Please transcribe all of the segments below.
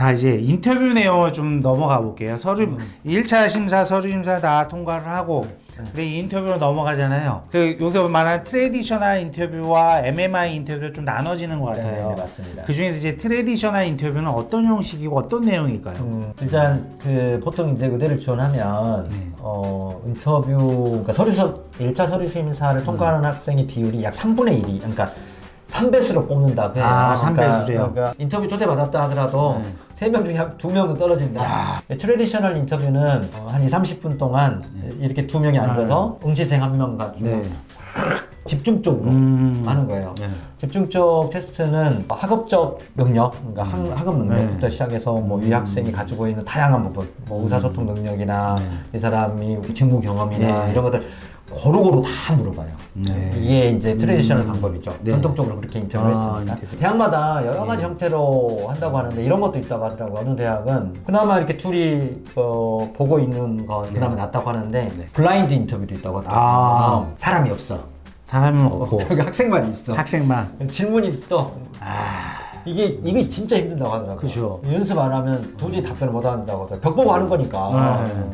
자 이제 인터뷰 내용을 좀 넘어가 볼게요. 서류 음. 1차 심사, 서류 심사 다 통과를 하고 네. 그래 인터뷰로 넘어가잖아요. 그 요새 말하는 트레디셔널 인터뷰와 MMI 인터뷰가 좀 나눠지는 것 네, 같아요. 네, 맞습니다. 그 중에서 이제 트레디셔널 인터뷰는 어떤 형식이고 어떤 내용일까요? 음, 일단 그 보통 이제 의대를 지원하면 네. 어 인터뷰 그러니까 서류서 1차 서류 심사를 통과하는 학생의 비율이 약 3분의 1이 그러니까 3배수로 뽑는다 그래요. 아, 그러니까, 3배수래요? 그러니까 인터뷰 초대 받았다 하더라도 네. 세명 중에 한두 명은 떨어진다. 트레디셔널 인터뷰는 어, 한 2, 30분 동안 이렇게 두 명이 앉아서 응시생 한 명 가지고 네. 집중적으로 음. 하는 거예요. 네. 집중적 테스트는 학업적 능력, 그러니까 학, 학업 능력부터 네. 시작해서 뭐 이 학생이 가지고 있는 다양한 부분, 뭐 의사소통 능력이나 네. 이 사람이 직무 경험이나 네. 이런 것들 고루고루 다 물어봐요. 네. 이게 이제 트레디셔널 방법이죠. 네. 전통적으로 그렇게 인터뷰를 아, 했습니다. 인터뷰. 대학마다 여러 가지 형태로 한다고 하는데 이런 것도 있다고 하더라고요. 어느 대학은 그나마 이렇게 둘이 어, 보고 있는 건 그나마 낫다고 하는데 네. 블라인드 인터뷰도 있다고 하더라고요. 아. 그래서 사람이 없어. 사람은 어, 없고 여기 학생만 있어. 학생만. 질문이 또 아 이게 이게 진짜 힘들다고 하더라고요. 그죠. 연습 안 하면 도저히 답변을 못 한다고 하더라고요. 벽 보고 하는 거니까. 네.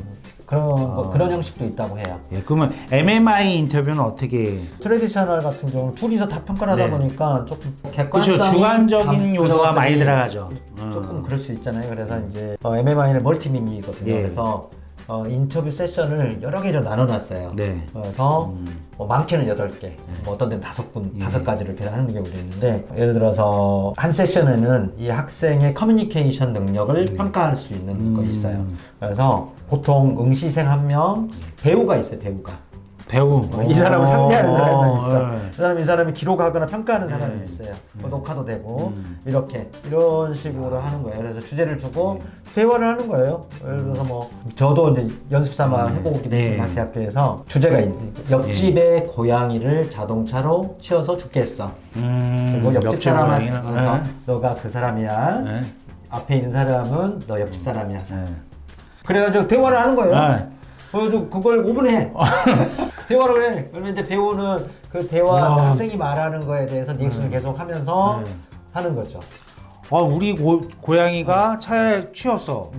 그런 뭐 그런 형식도 있다고 해요. 예, 그러면 MMI 인터뷰는 어떻게? 트레디셔널 같은 경우는 둘이서 다 평가를 하다 네. 보니까 조금 그렇죠. 객관성이 주관적인 감- 요소가 많이 들어가죠. 조금 음. 그럴 수 있잖아요. 그래서 이제 어, MMI는 멀티미니거든요. 예. 그래서 어, 인터뷰 세션을 여러 개로 나눠놨어요. 네. 그래서 음. 뭐 많게는 여덟 개, 뭐 어떤 데는 다섯 분, 예. 다섯 가지를 이렇게 하는 경우도 있는데 예를 들어서 한 세션에는 이 학생의 커뮤니케이션 능력을 평가할 수 있는 거 음. 있어요. 그래서 보통 응시생 한 명, 배우가 있어요. 배우가. 배우. 이 사람을 상대하는 사람이 어, 있어. 네. 이 사람이 이 사람이 기록하거나 평가하는 사람이 네. 있어요. 뭐 녹화도 되고 음. 이렇게 이런 식으로 하는 거예요. 그래서 주제를 주고 대화를 하는 거예요. 예를 들어서 뭐 저도 이제 연습 삼아 해보기 네. 위해서 대학교에서 주제가 있, 옆집의 고양이를 자동차로 치워서 죽게 했어. 음, 그리고 옆집 사람한테 고양이는- 그래서 네. 너가 그 사람이야. 네. 앞에 있는 사람은 너 옆집 사람이야. 네. 그래가지고 대화를 하는 거예요. 네. 그래가지고 그걸 5분 해. 대화를 해. 그러면 이제 배우는 그 대화 와. 학생이 말하는 거에 대해서 리액션을 계속 하면서 네. 하는 거죠. 어, 우리 고, 고양이가 차에 치였어.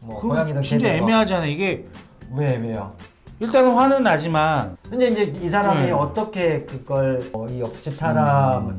뭐 그럼 고양이든 진짜 개든 뭐. 애매하잖아. 이게 왜 왜요? 일단은 화는 나지만 근데 이제 이 사람이 네. 어떻게 그걸 어, 이 옆집 사람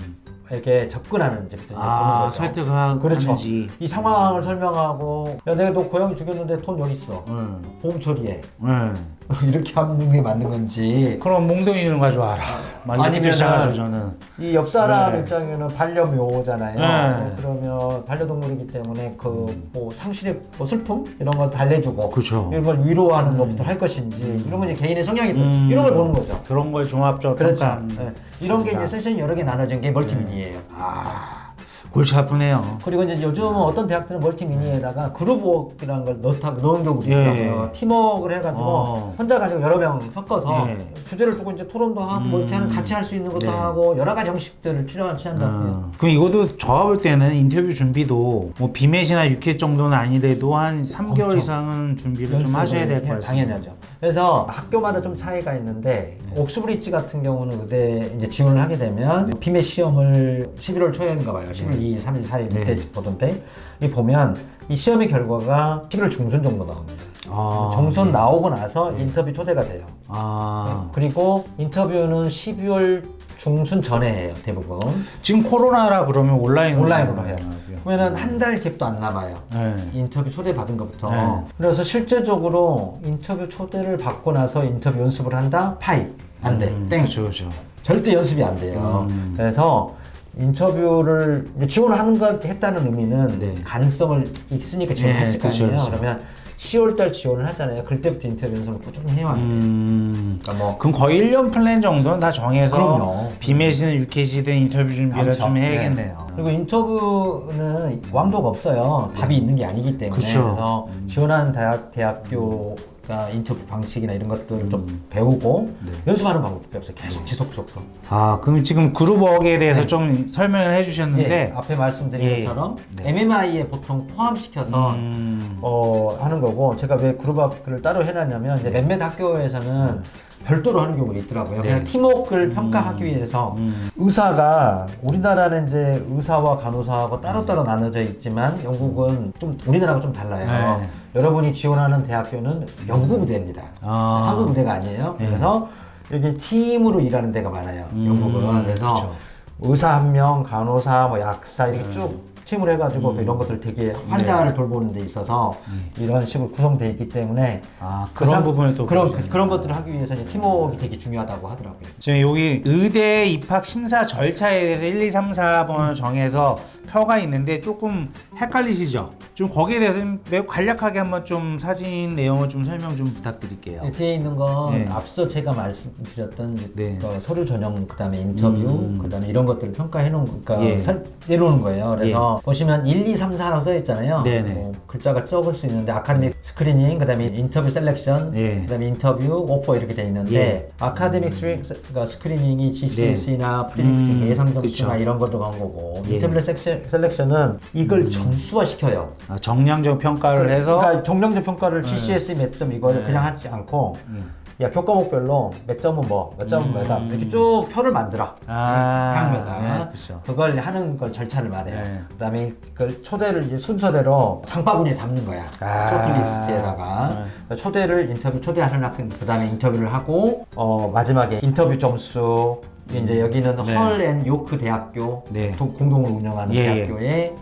에게 접근하는지 부터 이제 아, 보는 거죠. 설득하는지. 그렇죠. 이 상황을 설명하고 야 내가 너 고양이 죽였는데 돈 여기 있어. 응. 보험 처리해. 응. 이렇게 하는 게 맞는 건지 그럼 몽둥이 좀 가져와라. 막 이렇게 아니면은 시작하죠 저는. 이 옆 사람 네. 입장에는 반려묘잖아요. 네. 그러면 반려동물이기 때문에 그 뭐 상실의 뭐 슬픔 이런 거 달래주고 그렇죠. 이런 걸 위로하는 것부터 할 것인지 이런 건 이제 개인의 성향이 음. 이런 걸 보는 거죠. 그런 걸 종합적으로 그렇죠. 평가하는 네. 이런 게. 이제 세션이 여러 개 나눠진 게 멀티미니예요. 아, 골치 아프네요. 그리고 이제 요즘은 어떤 대학들은 멀티 미니에다가 그룹워크라는 걸 넣다 넣은 경우도 예. 있더라고요. 팀워크를 해가지고 어. 혼자 가지고 여러 명 섞어서 예. 주제를 두고 이제 토론도 하고 뭐 이렇게 하는 같이 할 수 있는 것도 네. 하고 여러 가지 형식들을 취한 취한다고 해요. 어, 그럼 이것도 제가 볼 때는 인터뷰 준비도 뭐 비매시나 6회 정도는 아니래도 한 3개월 엄청 이상은 준비를 좀 하셔야 될것 해- 같습니다. 당연하죠. 그래서 학교마다 좀 차이가 있는데 옥스브리지 같은 경우는 의대 이제 지원을 하게 되면 비매 시험을 11월 초에인가 봐요. 11월 2일, 3일, 4일 네. 밑에 보던데 이 보면 이 시험의 결과가 11월 중순 정도 나옵니다. 아, 정선 나오고 나서 인터뷰 초대가 돼요. 아, 그리고 인터뷰는 12월 중순 전에 해요, 대부분. 지금 코로나라 그러면 온라인으로 온라인으로 해요. 하잖아요. 그러면은 한 달 갭도 안 남아요. 네. 인터뷰 초대 받은 것부터 네. 그래서 실제적으로 인터뷰 초대를 받고 나서 인터뷰 연습을 한다 파이 안 돼 음, 땡 그렇죠, 그렇죠. 절대 연습이 안 돼요 음. 그래서 인터뷰를 지원하는 것 했다는 의미는 네. 가능성을 있으니까 네, 지원했을 거 그쵸, 아니에요 그쵸. 그러면 10월달 지원을 하잖아요 그때부터 인터뷰 연습을 꾸준히 해와야 돼요 음, 그러니까 뭐 그럼 거의 1년 플랜 정도는 다 정해서. 비매시든 6회시든 인터뷰 준비를 많죠. 좀 네. 해야겠네요. 그리고 인터뷰는 왕도가 없어요. 답이 있는 게 아니기 때문에 그쵸. 그래서 지원하는 대학 대학교 가 인터뷰 방식이나 이런 것들 좀 음. 배우고 네. 연습하는 방법밖에 없어요. 계속 지속적으로. 아, 그럼 지금 그룹워크에 대해서 좀 설명을 해주셨는데, 예, 앞에 말씀드린 예. 것처럼 네. MMI에 보통 포함시켜서 음, 어, 하는 거고 제가 왜 그룹워크를 따로 해놨냐면 이제 몇몇 학교에서는 별도로 하는 경우도 있더라고요. 그냥 네. 팀워크를 평가하기 위해서 음. 의사가 우리나라는 이제 의사와 간호사하고 따로따로 나눠져 있지만 영국은 좀 우리나라하고 좀 달라요. 네. 여러분이 지원하는 대학교는 영국 의대입니다. 아. 한국 의대가 아니에요. 네. 그래서 여기 팀으로 일하는 데가 많아요. 음, 영국은 그래서 그쵸. 의사 한 명, 간호사, 뭐 약사 이렇게 쭉 팀을 해가지고 또 이런 것들 되게 환자를 돌보는 데 있어서 이런 식으로 구성되어 있기 때문에 아그 그런 상- 부분에 또 그런. 그런 것들을 하기 위해서 이제 팀워크가 되게 중요하다고 하더라고요. 지금 여기 의대 입학 심사 절차에 대해서 1, 2, 3, 4번을 정해서 표가 있는데 조금 헷갈리시죠? 좀 거기에 대해서 좀 매우 간략하게 한번 좀 사진 내용을 좀 설명 좀 부탁드릴게요. 네, 뒤에 있는 건 네. 앞서 제가 말씀드렸던 네. 그 서류 전형 그다음에 인터뷰 음. 그다음에 이런 것들을 평가해 놓은 그러니까 예. 설- 내놓은 거예요. 그래서 보시면 1, 2, 3, 4라고 써 있잖아요. 네네. 뭐 글자가 적을 수 있는데 아카데믹 스크리닝 그다음에 인터뷰 셀렉션 예. 그다음에 인터뷰 오퍼 이렇게 돼 있는데 예. 아카데믹 스크린, 그러니까 스크리닝이 GCSE나 프리딕팅 음, 예상 점수나. 이런 것도 간 거고 예. 음. 인터뷰 섹션, 셀렉션은 이걸 점수화 시켜요. 아, 정량적 평가를 해서 그러니까 정량적 평가를 GCSE 몇점 이거를 네. 그냥 하지 않고 음. 야 교과 목별로 몇 점은 뭐, 몇 점은 음. 뭐다 이렇게 쭉 표를 만들어. 아, 다양하다. 네, 그쵸. 그걸 하는 걸 절차를 말해요. 네. 그다음에 그 초대를 이제 순서대로 장바구니에 담는 거야. 아. 쇼트리스트에다가 네. 초대를 인터뷰 초대하는 학생 그다음에 인터뷰를 하고 어 마지막에 인터뷰 점수 이제 여기는 네. 헐앤 요크 대학교 네. 도- 공동으로 운영하는 예, 예. 대학교의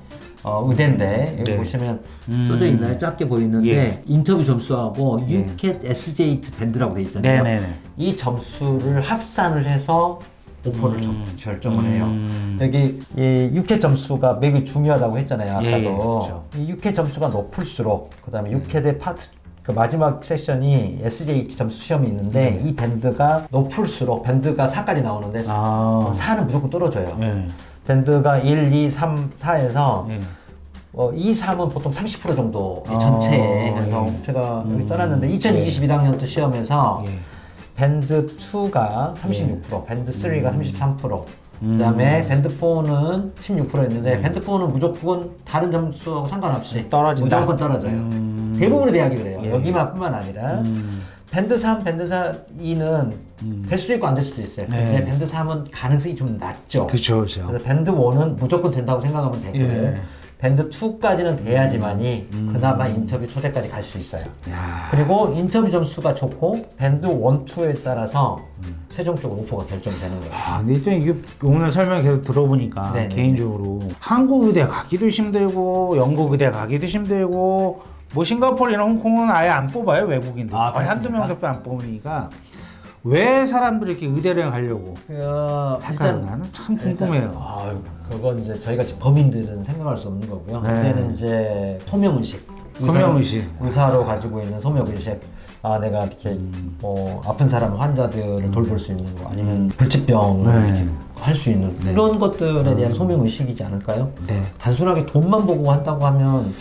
어, 의대인데 여기 네. 보시면 음. 써져 있나요? 작게 보이는데 예. 인터뷰 점수하고 예. 유켓 SJ 밴드라고 돼 있잖아요. 네네네. 이 점수를 합산을 해서 오퍼를 음. 점- 결정을 해요. 음. 여기 이 6회 점수가 매우 중요하다고 했잖아요. 아까도 예, 예, 그렇죠. 이 6회 점수가 높을수록 그다음에 6회대 파트 그 마지막 세션이 SJH 점수 시험이 있는데 이 밴드가 높을수록 밴드가 4까지 나오는데 음. 아. 4는 무조건 떨어져요. 네. 밴드가 1, 2, 3, 4에서 네. 어, 2, 3은 보통 30% 정도 이 아, 전체에 그래서 예. 제가 음. 여기 써놨는데 2021학년도 시험에서 예. 밴드 2가 36%, 밴드 3가 33%, 음. 그다음에 밴드 4는 16%였는데 밴드 4는 무조건 다른 점수하고 상관없이 떨어진다. 무조건 떨어져요. 음. 대부분의 대학이 그래요. 예. 여기만뿐만 아니라 음. 밴드 3, 밴드 4, 2는 음. 될 수도 있고 안 될 수도 있어요. 네. 근데 밴드 3은 가능성이 좀 낮죠. 그쵸. 그래서 밴드 1은 무조건 된다고 생각하면 되고 예. 밴드 2까지는 돼야지만이 음. 그나마 인터뷰 초대까지 갈 수 있어요. 야. 그리고 인터뷰 점수가 좋고 밴드 1, 2에 따라서 음. 최종적으로 오퍼가 결정되는 거예요. 아, 근데 또 이게 오늘 설명 계속 들어보니까 네네. 개인적으로 한국 의대 가기도 힘들고 영국 의대 가기도 힘들고 뭐 싱가포르나 홍콩은 아예 안 뽑아요 외국인들 아, 거의 한두? 명밖에 안 뽑으니까 왜 사람들이 이렇게 의대를 가려고 그, 할까요? 나는 참 궁금해요. 아, 그건 이제 저희 같이 범인들은 생각할 수 없는 거고요. 네. 그때는 이제 소명의식. 소명의식. 의사로 가지고 있는 소명의식. 아, 내가 이렇게 음. 뭐 아픈 사람 환자들을 돌볼 수 있는 거 아니면 불치병을 네. 이렇게 할 수 있는 네. 이런 것들에 대한 소명의식이지 않을까요? 네. 단순하게 돈만 보고 한다고 하면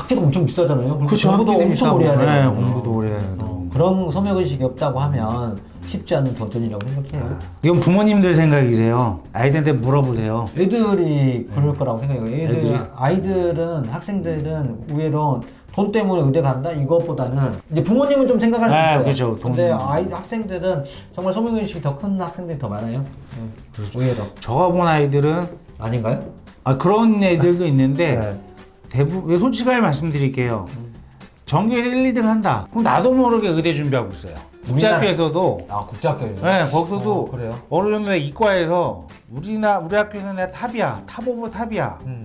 학비도 엄청 비싸잖아요. 그쵸, 공부도 학비도 엄청 비싸고. 오래 해야 네, 되고 공부도 오래 해야 되고. 어, 그런 소명의식이 없다고 하면 쉽지 않은 도전이라고 생각해요. 이건 부모님들 생각이세요. 아이들한테 물어보세요. 애들이 그럴 거라고 생각해요. 애들, 애들이? 아이들은 학생들은 의외로 돈 때문에 의대 간다 이것보다는 이제 부모님은 좀 생각할 수 아, 있어요. 그죠. 돈. 근데 아이 학생들은 정말 소명의식이 더 큰 학생들이 더 많아요. 음, 의외로 저가 본 아이들은 아닌가요? 아, 그런 애들도 있는데 네. 대부분 솔직하게 말씀드릴게요. 전교에 1, 2등 한다. 그럼 나도 모르게 의대 준비하고 있어요. 국제학교에서도 아 국제학교에서. 네, 거기서도 어, 그래요. 어느 정도 이과에서 우리나 우리 학교에서 내가 탑이야, 탑 오브 탑이야. 음.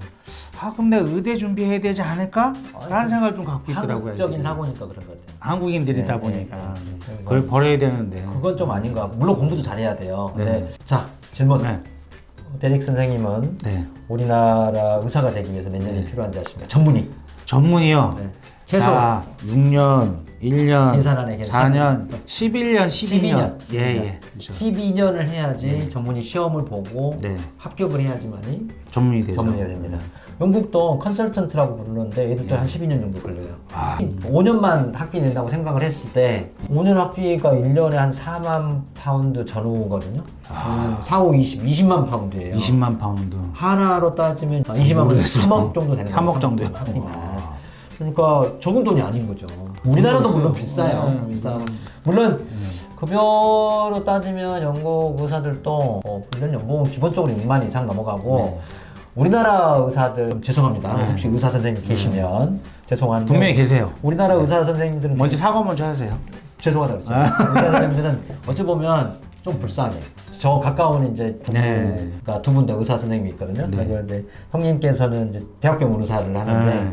아 그럼 내가 의대 준비해야 되지 않을까? 라는 생각을 좀 갖고 있더라고요. 한국적인 애들이. 사고니까 그런 것 같아요. 한국인들이다 네, 보니까 네, 네. 그걸 버려야 되는데. 그건 좀 아닌 것 같고 물론 공부도 잘해야 돼요. 근데 네. 자 질문. 네. 데릭 선생님은 네. 우리나라 의사가 되기 위해서 몇 년이 네. 필요한지 아십니까? 전문의. 전문이요. 네. 최소 자, 6년, 1년, 계산하네, 계산. 4년, 11년, 12년. 12년. 예, 예. 그렇죠. 12년을 해야지 전문의 시험을 보고 네. 합격을 해야지만이 전문이 되죠. 전문의가 됩니다. 영국도 컨설턴트라고 부르는데 얘들도 예. 한 12년 정도 걸려요. 아. 5년만 학비 낸다고 생각을 했을 때 5년 학비가 1년에 한 4만 파운드 전후거든요. 한 4, 5, 20, 20만 파운드예요. 20만 파운드. 하나로 따지면 20만 원, 모르겠어요. 3억 정도 되는 거예요. 3억 정도요? 와. 그러니까 적은 돈이 아닌 거죠. 우리나라도. 물론 비싸요. 네, 비싸. 물론 급여로 따지면 영국 의사들도 어, 1년 연봉은 기본적으로 6만 이상 넘어가고 네. 우리나라 의사들 좀 죄송합니다. 네. 혹시 의사 선생님 계시면 죄송한데 분명히 계세요. 우리나라 의사 선생님들은 먼저 사과 먼저 하세요. 죄송하다고 했죠. 의사 선생님들은 어찌 보면 좀 불쌍해. 저 가까운 이제 네. 부부가 두분 다 의사 선생님이 있거든요. 네. 그런데 형님께서는 이제 대학병원 의사를 하는데 네.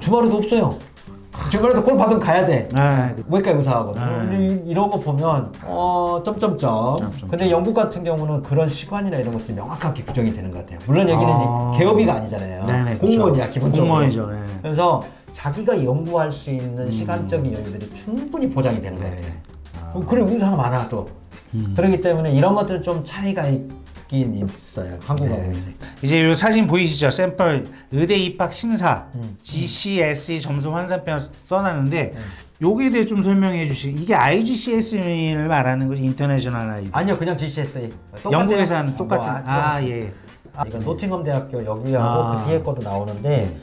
주말에도 없어요. 주말에도 콜 받으면 가야 돼. 아, 외과 의사하거든요. 네. 이- 이런 거 보면 어 점점점. 점점점. 근데 영국 같은 경우는 그런 시간이나 이런 것들이 명확하게 규정이 되는 것 같아요. 물론 여기는 아. 이제 개업이가 아니잖아요. 네네, 공무원이야 그쵸. 기본적으로. 공무원이죠. 네. 그래서 자기가 연구할 수 있는 시간적인 여유들이 충분히 보장이 되는 것 음. 네. 같아요. 아. 어, 그리고 의사가 많아 또. 음. 그렇기 때문에 이런 것들은 좀 차이가 있긴 있어요. 한국하고 네. 이제. 이 사진 보이시죠? 샘플 의대 입학 심사 음. GCSE 점수 환산표 써놨는데 요기에 대해 좀 설명해 주시. 이게 IGCSE를 말하는 거지 인터내셔널 아이디. 아니요, 그냥 GCSE. 영국에서 하는 똑같은. 뭐, 아 예. 아, 이건 노팅엄 대학교 여기하고 아. 그 뒤에 것도 나오는데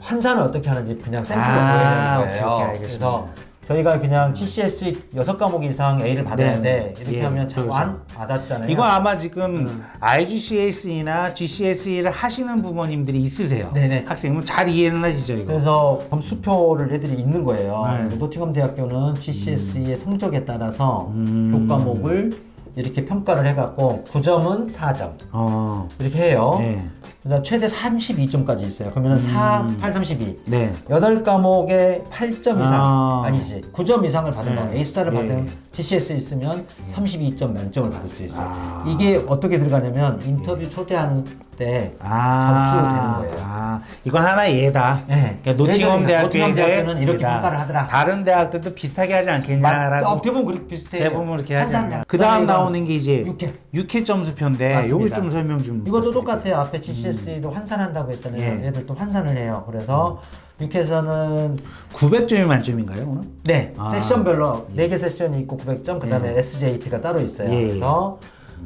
환산을 어떻게 하는지 그냥 샘플로 아, 거예요. 오케이, 오케이, 알겠습니다. 그래서 저희가 그냥 GCSE 여섯 과목 이상 A를 받았는데 네. 이렇게 예, 하면 자꾸 그렇죠. 안 받았잖아요. 이거 아마 지금 음. IGCSE나 GCSE를 하시는 부모님들이 있으세요. 네네. 학생은 잘 이해는 하시죠 이거. 그래서 점수표를 애들이 있는 거예요. 네. 그리고 노팅엄 대학교는 GCSE의 성적에 따라서 음. 교과목을 이렇게 평가를 해갖고 9점은 4점 어. 이렇게 해요. 네. 그다음 최대 32점까지 있어요. 그러면 4, 음. 8, 32. 네. 8과목에 8점 이상 아. 아. 니지 9점 이상을 받은 네. 거 A스타를 예. 받은 GCS 있으면 32점 만점을 받을 수 있어요 아. 이게 어떻게 들어가냐면 인터뷰 초대하는 때 아. 접수로 되는 거예요. 아, 이건 하나의 예다. 네. 그러니까 노팅엄 예전에 대학교는 이렇게 평가를 하더라 다른 대학들도 비슷하게 하지 않겠냐라고 어, 대부분 그렇게 비슷해요 대부분 이렇게 하지. 않냐. 그 다음 그다음에 나오는 게 이제 육회. 육회 점수표인데 맞습니다. 요거 좀 설명 좀. 이것도 똑같아요 앞에 GCSE도 환산한다고 했잖아요 예. 얘들 또 환산을 해요 그래서 육회에서는 900점이 만점인가요 오늘? 네, 아. 섹션별로 4개 세션이 있고 900점, 그 다음에 예. SJT가 따로 있어요. 예. 그래서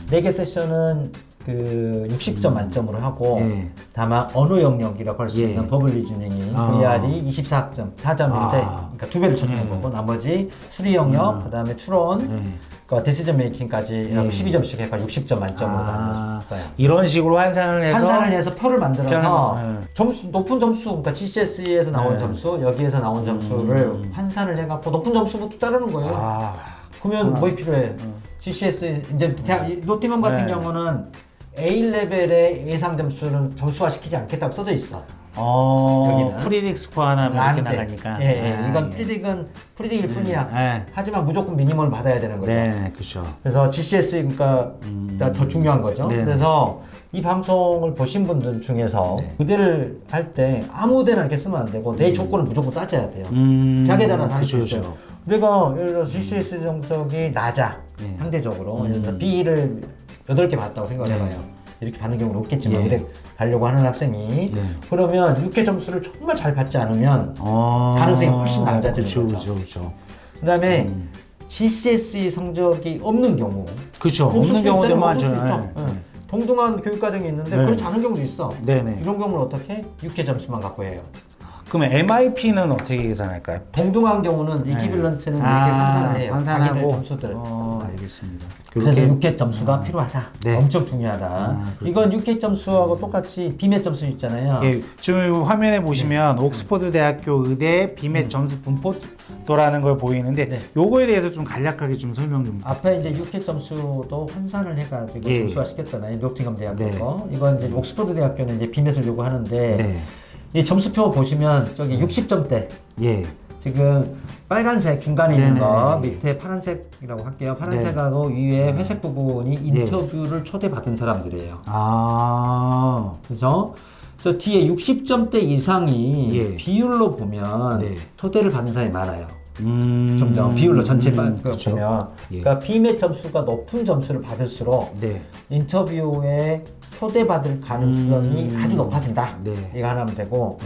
4개 세션은 그 60점 만점으로 하고 예. 다만 언어 영역이라고 할수 예. 있는 버블 리즈닝이 아. VR이 24점, 4점인데 아. 그러니까 두 배를 쳐주는 예. 거고 나머지 수리 영역, 음. 그 다음에 추론, 네. 그 디시전 메이킹까지 예. 12점씩 해서 60점 만점으로 아, 나뉘었어요. 이런 식으로 환산을 해서 환산을 해서 표를 만들어서 표를, 네. 점수 높은 점수 그러니까 GCSE에서 나온 네. 점수 여기에서 나온 점수를 음. 환산을 해갖고 높은 점수부터 자르는 거예요. 아, 그러면 뭐 필요해? GCS 이제 대학- 이 노팅엄 같은 네. 경우는 A 레벨의 예상 점수는 점수화 시키지 않겠다고 써져 있어. 어, 여기는. 프리딕 스코어 하나면 이렇게. 나가니까. 예, 예. 아, 이건 예. 프리딕은 프리딕일 뿐이야. 네. 하지만 무조건 미니멈을 받아야 되는 거죠. 네, 그렇죠. 그래서 GCS 그러니까 음. 더 중요한 거죠. 네. 그래서 이 방송을 보신 분들 중에서 네. 의대를 할 때 아무 데나 이렇게 쓰면 안 되고 내 조건을 무조건 따져야 돼요. 음, 자기에 그쵸, 있어요. 그쵸. 우리가 예를 들어 GCS 성적이 낮아 네. 상대적으로 음. 예를 들어 B를 8개 봤다고 생각해봐요. 네. 이렇게 받는 경우는 없겠지만 예. 의대 가려고 하는 학생이 네. 그러면 6회 점수를 정말 잘 받지 않으면 어, 가능성이 훨씬 낮아지는 그쵸, 거죠. 그쵸, 그쵸. 그다음에 음. GCSE 성적이 없는 경우 그쵸. 없을 없는 수 경우도 많죠. 네. 예. 동등한 교육 과정이 있는데 네. 그렇지 않은 경우도 있어. 네네. 이런 경우는 어떻게? 6회 점수만 갖고 해요. 그러면 MIP는 어떻게 계산할까요? 동등한 경우는 네. 이기빌런트는 이렇게 아, 환산을 해요. 환산하고. 자기들 점수들. 어, 알겠습니다. 그래서 그렇게 6회 점수가 필요하다. 네. 엄청 중요하다. 아, 그렇군요. 이건 6회 점수하고 똑같이 비매 점수 있잖아요. 예, 지금 화면에 보시면 네. 옥스퍼드 대학교 의대 비매 점수 분포도라는 걸 보이는데 네. 요거에 대해서 좀 간략하게 좀 설명 좀. 앞에 이제 6회 점수도 환산을 해가지고 예. 점수화 시켰잖아요. 노팅엄 대학교 네. 거. 이건 이제 옥스퍼드 대학교는 이제 비맷을 요구하는데 네. 이 점수표 보시면 저기 60점대 예. 지금 빨간색 중간에. 있는 거 밑에 파란색이라고 할게요. 파란색하고 위에 회색 부분이 네. 인터뷰를 초대받은 사람들이에요. 아. 그래서 저 뒤에 60점대 이상이 예. 비율로 보면 네. 초대를 받은 사람이 많아요. 음. 점점 비율로 전체 음. 보면 예. 그러니까 비매 점수가 높은 점수를 받을수록 네. 인터뷰에 초대받을 가능성이 음. 아주 높아진다. 네. 이거 하나면 되고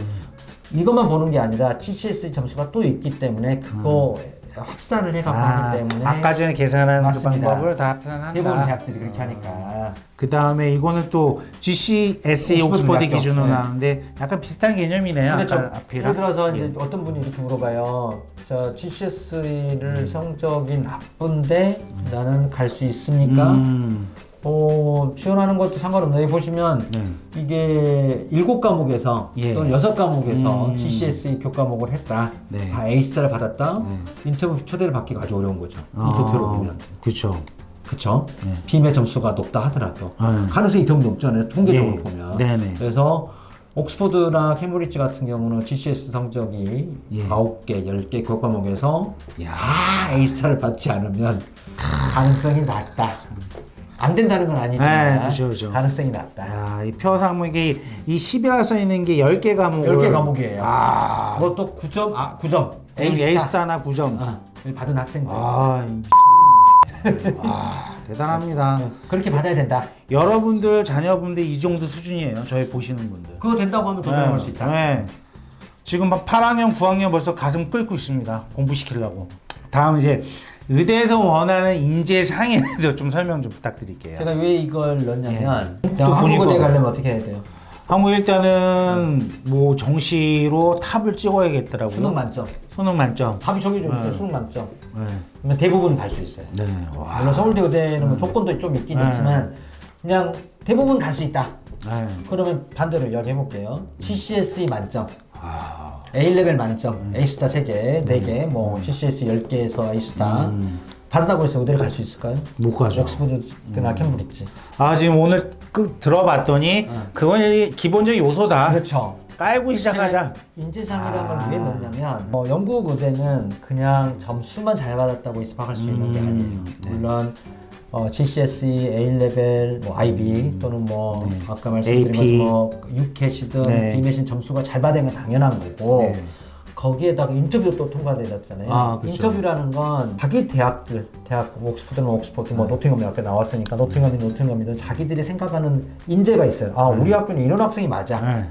이것만 보는 게 아니라 GCS 점수가 또 있기 때문에 그거 합산을 해갖고 아, 하기 때문에 아까 전에 계산한 그 맞습니다. 방법을 다 합산한다. 대부분 대학들이 그렇게 하니까 그 다음에 이거는 또 GCSE 옥스퍼드. 기준으로 네. 나오는데 약간 비슷한 개념이네요. 그렇죠. 아까 예를 앞이랑. 들어서 이제 어떤 분이 이렇게 물어봐요. 자, GCSE를 성적이 나쁜데 나는 갈 수 있습니까? 음, 어, 지원하는 것도? 여기 보시면 네. 이게 일곱 과목에서 예. 또는 여섯 과목에서 음. GCSE 교과목을 했다. 네. 다 A스타를 받았다. 네. 인터뷰 초대를 받기가 아주 어려운 거죠. 이 아, 도표로 보면. 그렇죠. 그쵸? 네. 비매 점수가 높다 하더라도 네. 가능성이 더 높잖아요. 통계적으로 예. 보면. 네네. 그래서 옥스퍼드나 케임브리지 같은 경우는 GCS 성적이 예. 아홉 개 10개 교과목에서 야. 다 A스타를 받지 않으면 가능성이 낮다. 안 된다는 건 아니지만 네, 그죠, 그죠. 가능성이 낮다. 야, 이 표상목이 이 10이라 써 있는 게 10개 과목을 10개 과목이에요. 아. 그것도 9점, 아, 9점. A스타, A스타. 나 9점. 아, 받은 학생들. 아, 이 아, 대단합니다. 그렇게 받아야 된다. 여러분들 자녀분들 이 정도 수준이에요. 저희 보시는 분들. 그거 된다고 하면 도전할 수 있다. 네. 지금 막 8학년, 9학년 벌써 가슴 끓고 있습니다. 공부시키려고. 다음 이제 의대에서 원하는 인재 상에 대해서 좀 설명 좀 부탁드릴게요. 제가 왜 이걸 넣냐면 예. 그냥 또 한국 의대 보니까- 가려면 어떻게 해야 돼요? 한국 일단은 뭐 정시로 탑을 찍어야겠더라고요. 수능 만점. 수능 만점. 답이 저기 좀 있어요. 네. 수능 만점. 네. 그러면 대부분 갈 수 있어요. 네. 와. 물론 서울대 의대는 뭐 조건도 좀 있긴 네. 있지만 그냥 대부분 갈 수 있다. 네. 그러면 반대로 이야기 해 볼게요. GCSE 만점, 아. A 레벨 만점, A스타 3개, 4개, 뭐 GCSE 10개에서 A스타 음. 받았다고 해서 의대를 갈 수 있을까요? 못 가죠. 옥스퍼드나 캠브리지. 아 지금 오늘 그 들어봤더니 그건 이 기본적인 요소다. 그렇죠. 깔고 시작하자. 인재상이라는 아. 걸왜 넣냐면 어, 영국 의대는 그냥 점수만 잘 받았다고 입학할 수 있는 게 음, 아니에요. 네. 물론 어, GCSE, A 레벨, 뭐 IB 또는 뭐 네. 아까 말씀드린 AP. 것뭐 UCAT이든 네. B메신 점수가 잘건 당연한 거고 네. 거기에다가 인터뷰도 또 통과되었잖아요. 아, 그렇죠. 인터뷰라는 건 자기 대학들, 대학 뭐 옥스퍼드는 옥스퍼드, 뭐 노팅엄이 아까 나왔으니까 노팅엄이 노팅엄이든 자기들이 생각하는 인재가 있어요. 아 우리 학교는 이런 학생이 맞아. 네.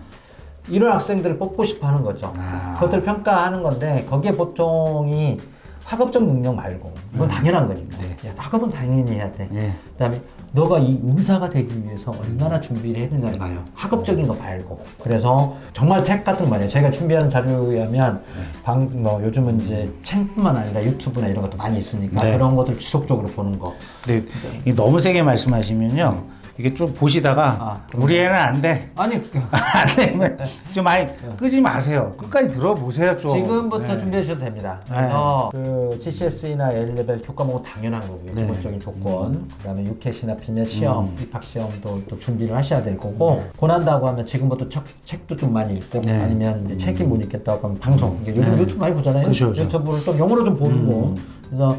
이런 학생들을 뽑고 싶어 하는 거죠. 아. 그것들 평가하는 건데 거기에 보통이 학업적 능력 말고 이건 당연한 거니까. 네. 야, 학업은 당연히 해야 돼. 네. 그다음에 너가 이 의사가 되기 위해서 얼마나 준비를 되냐는 학업적인 거 말고. 그래서 정말 책 같은 거 많이 제가 준비하는 자료에 하면 네. 방, 뭐 요즘은 이제 책뿐만 아니라 유튜브나 이런 것도 많이 있으니까 네. 그런 것들 지속적으로 보는 거. 근데 이게 너무 세게 말씀하시면요. 이게 쭉 보시다가 아, 우리 애는 안 돼. 아니 안 되면 좀 많이 끄지 마세요. 끝까지 들어보세요 좀. 지금부터 네. 준비해 주셔도 됩니다. 그래서 그 GCSE나 A레벨 교과목은 당연한 거고요. 네. 기본적인 조건. 그다음에 UCAT이나 비몇 시험, 음. 입학 시험도 또 준비를 하셔야 될 거고. 고난다고 하면 지금부터 책, 책도 좀 많이 읽고 네. 아니면 이제 책이 못 읽겠다고 하면 방송. 이게 요즘 네. 유튜브 많이 보잖아요. 그죠, 그죠. 유튜브를 또 영어로 좀 보는 거. 그래서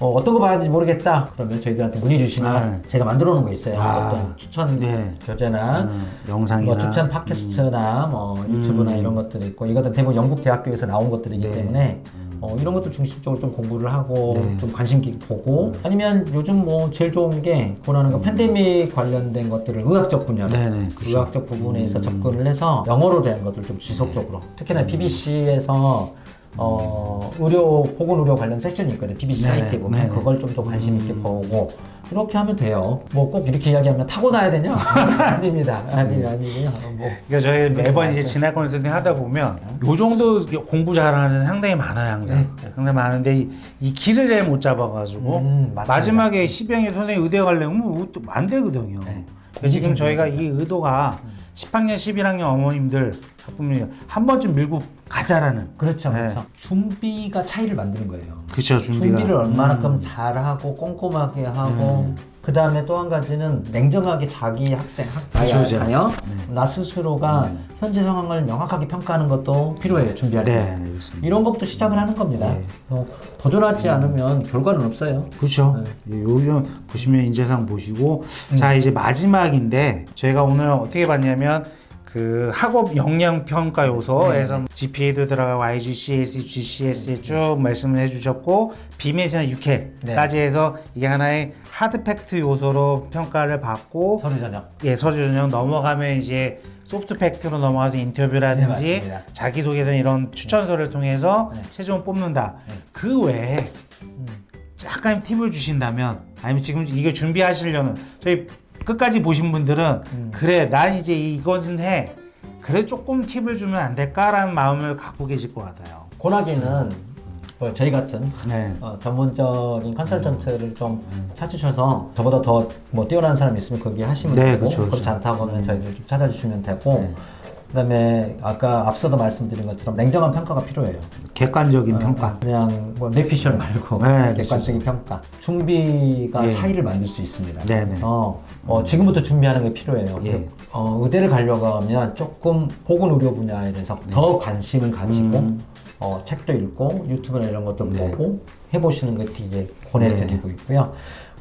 어, 떤거 봐야 되는지 모르겠다. 그러면 저희들한테 문의 주시면 제가 만들어 놓은 거 있어요. 아. 어떤 추천 네. 교재나 음, 영상이나 뭐 추천 팟캐스트나 뭐 유튜브나 이런 것들이 있고 이것도 대부분 영국 대학교에서 나온 것들이기 네. 때문에 어, 이런 것도 중심적으로 좀 공부를 하고 네. 좀 관심 깊게 보고 아니면 요즘 뭐 제일 좋은 게 고라는 거 팬데믹 관련된 것들을 의학적 분야로 네, 네, 그렇죠. 의학적 부분에서 접근을 해서 영어로 된 것들 좀 지속적으로 특히나 BBC에서 어, 의료 보건 의료 관련 세션이 있거든요. BBC 네, 사이트에 보면 네, 네. 그걸 좀 더 관심 있게 보고 이렇게 하면 돼요. 뭐 꼭 이렇게 이야기하면 타고 나야 되냐? 아닙니다. 아니 아니고요. 뭐 그러니까 저희 매번 이제. 진학 컨설팅 하다 보면 요 정도 공부 잘하는 상당히 많아요 항상 항상 많은데 이, 이 길을 잘 못 잡아가지고 음. 마지막에 시병에 선생님 의대 가려면 뭐안 되거든요. 네. 지금 저희가 이 의도가 10학년, 11학년 어머님들 한 번쯤 밀고 가자라는 그렇죠, 네. 그렇죠. 준비가 차이를 만드는 거예요. 그쵸 준비가 준비를 얼마나큼 음. 잘하고 꼼꼼하게 하고 그 다음에 또 한 가지는 냉정하게 자기 학생 학 그쵸, 그쵸. 자녀 나 스스로가 현재 상황을 명확하게 평가하는 것도 필요해요 준비할 때. 네, 네. 이런 것부터 시작을 하는 겁니다. 네. 어, 도전하지 않으면 결과는 없어요. 그렇죠. 네. 요즘 보시면 인재상 보시고 음. 자 이제 마지막인데 저희가 오늘 어떻게 봤냐면 그 학업 역량 평가 요소에서 GPA도 들어가고 IGCSE, GCSE 쭉 말씀을 해주셨고 비매시나 육회까지 해서 이게 하나의 하드 팩트 요소로 평가를 받고 서류 전형. 예 서류 전형 넘어가면 이제 소프트 팩트로 넘어가서 네, 인터뷰라든지 맞습니다. 자기소개서 이런 추천서를 통해서 네. 최종 뽑는다. 네. 그 외에 약간 팁을 주신다면 아니면 지금 이거 준비하시려는 저희 끝까지 보신 분들은 음. 그래 난 이제 이것은 해 그래 조금 팁을 주면 안 될까라는 마음을 갖고 계실 것 같아요. 고나기는 뭐 저희 같은 네. 어, 전문적인 컨설턴트를 좀 찾으셔서 저보다 더 뭐 뛰어난 사람이 있으면 거기 하시면 네, 되고 그쵸, 그쵸. 그렇지 않다고 하면 저희들 좀 찾아주시면 되고 네. 그다음에 아까 앞서도 말씀드린 것처럼 냉정한 평가가 필요해요. 객관적인 평가. 그냥 뭐 뇌피셜 말고 네, 객관적인 평가. 준비가 예. 차이를 만들 수 있습니다. 네 네. 어, 어, 지금부터 준비하는 게 필요해요. 예. 어, 의대를 가려고 하면 조금 보건 의료 분야에 대해서 더 관심을 가지고 네. 음. 어, 책도 읽고 유튜브나 이런 것도 네. 보고 해보시는 거 되게 권해드리고 있고요.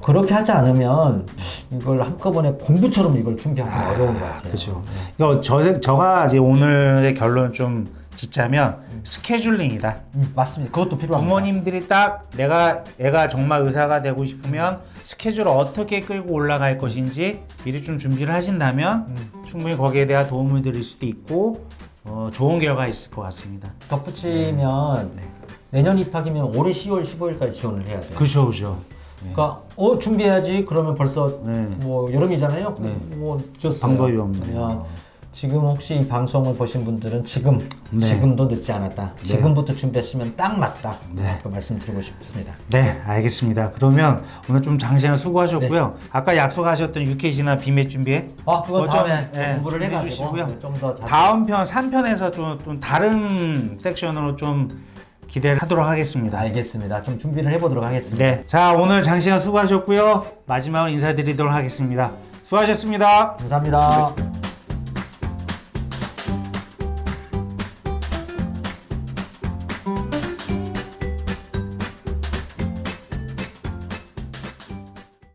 그렇게 하지 않으면 이걸 한꺼번에 공부처럼 이걸 준비하기 는 어려운 것 같아요. 그렇죠. 이거 저 제가 이제 오늘의 결론 좀 짓자면 스케줄링이다. 음, 맞습니다. 그것도 필요합니다. 부모님들이 딱 내가 애가 정말 의사가 되고 싶으면 스케줄을 어떻게 끌고 올라갈 것인지 미리 좀 준비를 하신다면 음. 충분히 거기에 대한 도움을 드릴 수도 있고 어, 좋은 결과 있을 것 같습니다. 덧붙이면 네. 내년 입학이면 올해 10월 15일까지 지원을 해야 돼요. 그렇죠, 그렇죠. 그러니까 어 준비해야지 그러면 벌써 네. 뭐 여름이잖아요. 네. 뭐 늦었어요. 방법이 없네요. 그러면 지금 혹시 이 방송을 보신 분들은 지금 네. 지금도 늦지 않았다. 네. 지금부터 준비하시면 딱 맞다. 네. 그 말씀드리고 싶습니다. 네, 알겠습니다. 그러면 오늘 좀 장시간 수고하셨고요. 아까 약속하셨던 유켓이나 비맥 준비해 아 그건 그거 좀, 다음에 네, 공부를 좀 해가지고 해주시고요. 좀더 다음 편 3편에서 좀, 좀 다른 섹션으로 좀 기대를 하도록 하겠습니다. 알겠습니다. 좀 준비를 해보도록 하겠습니다. 네. 자, 오늘 장시간 수고하셨고요. 마지막으로 인사드리도록 하겠습니다. 수고하셨습니다. 감사합니다.